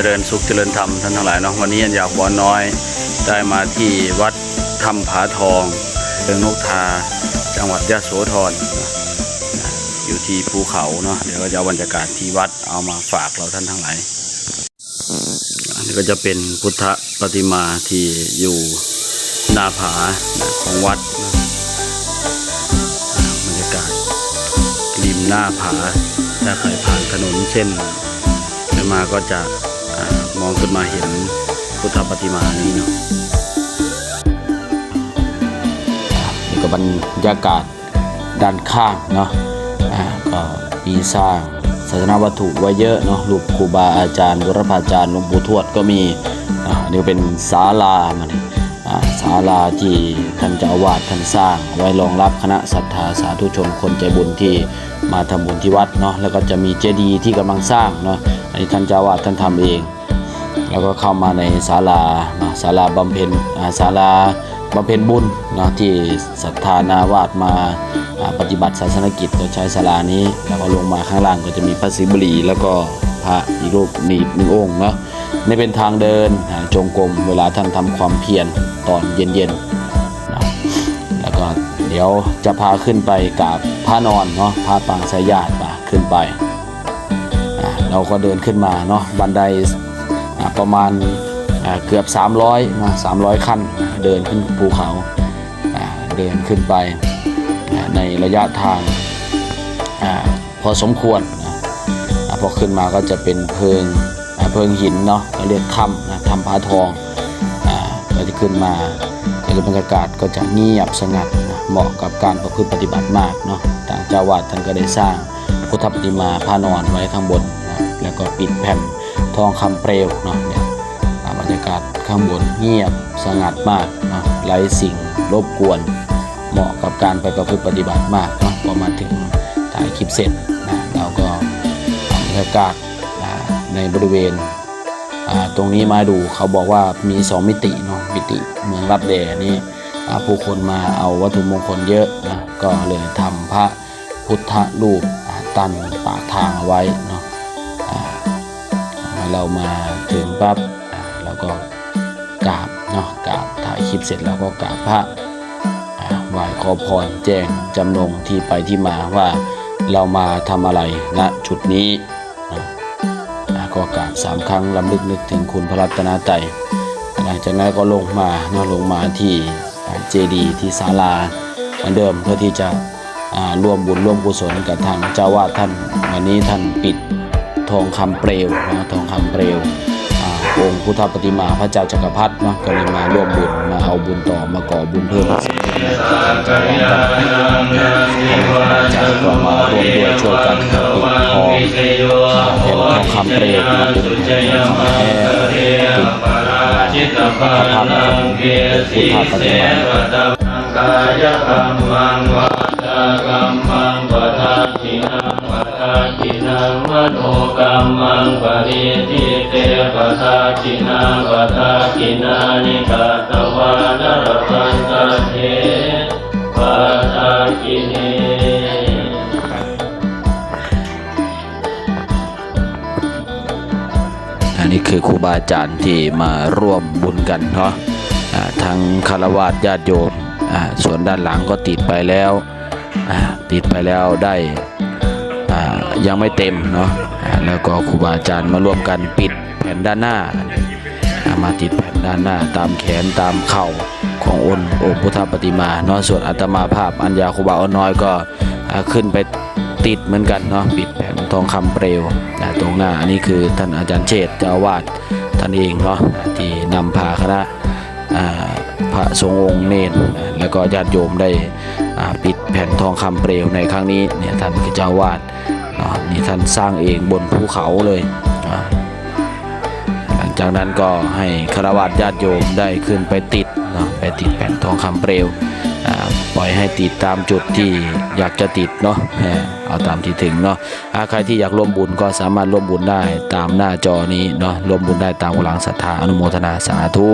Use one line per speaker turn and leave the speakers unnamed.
เจริญสุขเจริญธรรมท่านทั้งหลายเนาะวันนี้อันยากวอนน้อยได้มาที่วัดถ้ำผาทองเมืองนกทาจังหวัดยะโสธรอยู่ที่ภูเขาเนาะเดี๋ยวก็จะเอาบรรยากาศที่วัดเอามาฝากเราท่านทั้งหลายอันนี้ก็จะเป็นพุทธปฏิมาที่อยู่หน้าผาของวัดนะบรรยากาศริมหน้าผาถ้าใครผ่านถนนเส้นมาก็จะ อามองขึ้นมาเห็นพุทธปฏิมานี้เนาะนี่ก็บรรยากาศด้านข้างเนาะอ่าก็มีสร้างศาสนาวัตถุไว้เยอะเนาะรูปครูบาอาจารย์บุรพาจารย์หลวงปู่ทวดก็มีอ่านี่เป็นศาลามันอ่าศาลาที่ท่านเจ้าอาวาสท่านสร้าง ไว้รองรับคณะศรัทธาสาธุชนคนใจบุญที่มาทำบุญที่วัดเนาะแล้วก็จะมีเจดีย์ที่กำลังสร้างเนาะอันนี้ท่านเจ้าอาวาสท่านทำเอง แล้วก็เข้ามาในศาลาศาลาบำเพ็ญศาลาบำเพ็ญบุญนะที่ศรัทธานาวาสมาปฏิบัติศาสนกิจโดยใช้ศาลานี้ แล้วก็ลงมาข้างล่างก็จะมีพระศิวลีแล้วก็พระอีกรูปหนีบหนึ่งองค์เนาะนี่เป็นทางเดินจงกรมเวลาท่านทำความเพียรตอนเย็นๆนะแล้วก็เดี๋ยวจะพาขึ้นไปกับพระนอนเนาะพระปางสายญาติป่ะขึ้นไปเราก็เดินขึ้นมาเนาะบันได ประมาณเกือบ 300นะ300 ขั้นเดินขึ้นภูเขาเดินขึ้นไปในระยะทางอพอสมควรพอขึ้นมาก็จะเป็นเพิงเพิงหินเนาะเรียกถ้ำนะถ้ำผาทองอ่าก็จะขึ้นมาแล้วบรรยากาศก็จะเงียบสงัดนะเหมาะกับการประพฤติปฏิบัติมากเนาะทางเจ้าวาดท่านก็ได้สร้างพุทธปฏิมาพระนอนไว้ข้างบนนะแล้วก็ปิดแผ่น ทองคำเปลวเนาะเนี่ยบรรยากาศข้างบนเงียบสงัดมากเนาะไร้สิ่งรบกวน เหมาะกับการไปประพฤติปฏิบัติมากเนาะพอมาถึงถ่ายคลิปเสร็จนะเราก็บรรยากาศในบริเวณตรงนี้มาดูเขาบอกว่ามีสองมิติเนาะมิติเมืองรับแดนี่ผู้คนมาเอาวัตถุมงคลเยอะนะก็เลยทำพระพุทธรูปตั้นปากทางเอาไว้เนาะ เรามาถึงปั๊บเราก็กราบเนาะกราบถ่ายคลิปเสร็จแล้วก็กราบพระไหว้ขอพรแจ้งจำนงที่ไปที่มาว่าเรามาทำอะไรณจุดนี้นะก็กราบสามครั้งลำลึกนึกถึงคุณพระรัตนตรัยหลังจากนั้นก็ลงมาเนาะลงมาที่เจดีที่ศาลาเหมือนเดิมเพื่อที่จะร่วมบุญร่วมกุศลกับทางเจ้าวาดท่าน วันนี้ท่านปิด ทองคำเปลวนะทองคำเปลวองค์พุทธปฏิมาพระเจ้าจักรพรรดินะก็เลยมาร่วมบุญมาเอาบุญต่อมาก่อบุญเพิ่มสิ่งที่มาจากจากก็มาร่วมด้วยช่วยกันปิดทองเป็นทองคำเปลวนะเป็นทองคำแท้ติดพระพักตร์พุทธปฏิมา
กายกรรมังวาจากรรมังปทาทินังปทาทินังมโน กรรมังปริทิเตปะทาทินังปทาทินานิกาตวานรพันตเทปะทาทิเน
อันนี้คือครูบาอาจารย์ที่มาร่วมบุญกันเนาะอ่าทั้งคารวะญาติโยมส่วนด้านหลังก็ติดไปแล้วติดไปแล้วได้ ยังไม่เต็มเนาะแล้วก็ครูบาอาจารย์มาร่วมกันปิดแผ่นด้านหน้า มาติดแผ่นด้านหน้าตามแขนตามเข่าขององค์องค์พุทธปฏิมาเนาะส่วนอาตมาภาพอัญญาครูบาอ้อน้อยก็ขึ้นไปติดเหมือนกันเนาะปิดแผ่นทองคำเปลวนะตรงหน้าอันนี้คือท่านอาจารย์เชษฐ์เจ้าวาสท่านเองเนาะที่นำพาคณะพระสงฆ์องค์เนนแล้วก็ญาติโยมได้ปิดแผ่นทองคำเปลวในครั้งนี้เนี่ยท่านคือเจ้าวาสเนี่ท่านสร้างเองบนภูเขาเลยหลังจากนั้นก็ให้คารวะญาติโยมได้ขึ้นไปติดนะไปติดแผ่นทองคำเปลวปล่อยให้ติดตามจุดที่อยากจะติดเนาะเอาตามที่ถึงเนาะใครที่อยากร่วมบุญก็สามารถร่วมบุญได้ตามหน้าจอนี้เนาะร่วมบุญได้ตามกำลังศรัทธาอนุโมทนาสาธุ